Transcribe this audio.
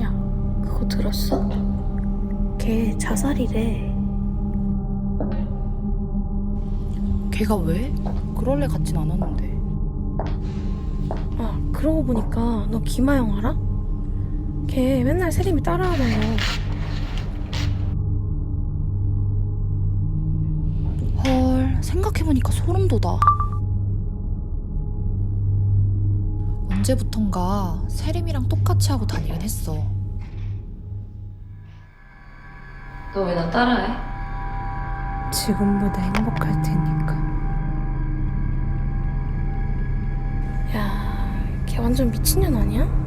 야, 그거 들었어? 걔 자살이래. 걔가 왜? 그럴 애 같진 않았는데. 아, 그러고 보니까 너 김하영 알아? 걔 맨날 세림이 따라하던 거. 헐, 생각해보니까 소름 돋아. 언제부턴가 세림이랑 똑같이 하고 다니긴 했어. 너 왜 나 따라해? 지금보다 행복할 테니까. 걔 완전 미친년 아니야?